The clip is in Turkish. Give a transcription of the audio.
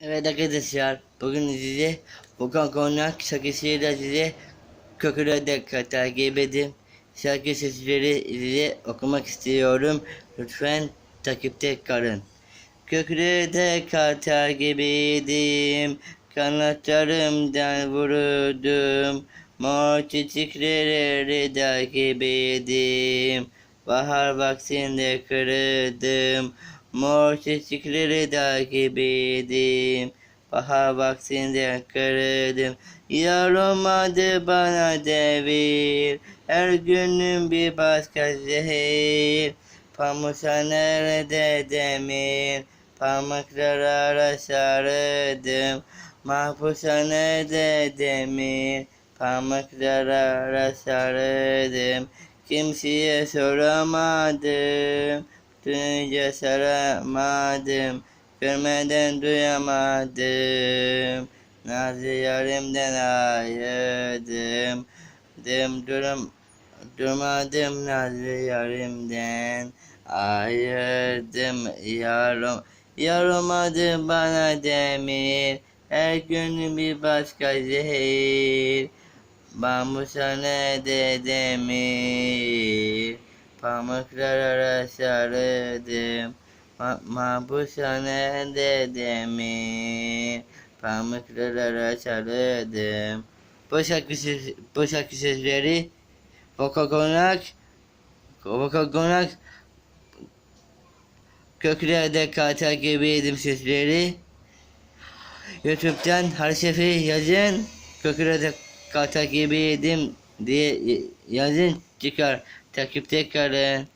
Evet arkadaşlar bugün size Volkan Konak şarkısıyla size köküne de takip edin. Şarkı sesleri size okumak istiyorum. Lütfen takipte kalın. Köklerde kartal gibiydim. Kanatlarımdan vururdum. Mor çiçekleri takip edeyim. Bahar vaktinde kırıldım. Mor çiçekleri takip edeyim. Bahar vaktinde kırıldım. Yarım adı bana devir. Her günün bir başka zehir. Pamusa nerede demir? Parmaklar ara sarıldım. Mahpusa nerede demir? Parmaklar ara sarıldım. Kimseye soramadım. Duyunca saramadım. Görmeden duyamadım. Nazlı yarimden ayırdım. Dım durum Durmadım nazlı yarimden Ayırdım yarım Yaramadı bana demir Her gün bir başka zehir Bamusa ne de demir Pamuklar ara sarıldım Ma Mahpusa ne de demir Pamuklar ara sarıldım Bu şarkı, söz- bu şarkı sözleri Vaka konak Vaka konak Köklerde kata gibiydim sesleri Youtube'dan her sefer yazın Köklerde kata gibiydim diye yazın çıkar Takipte kalın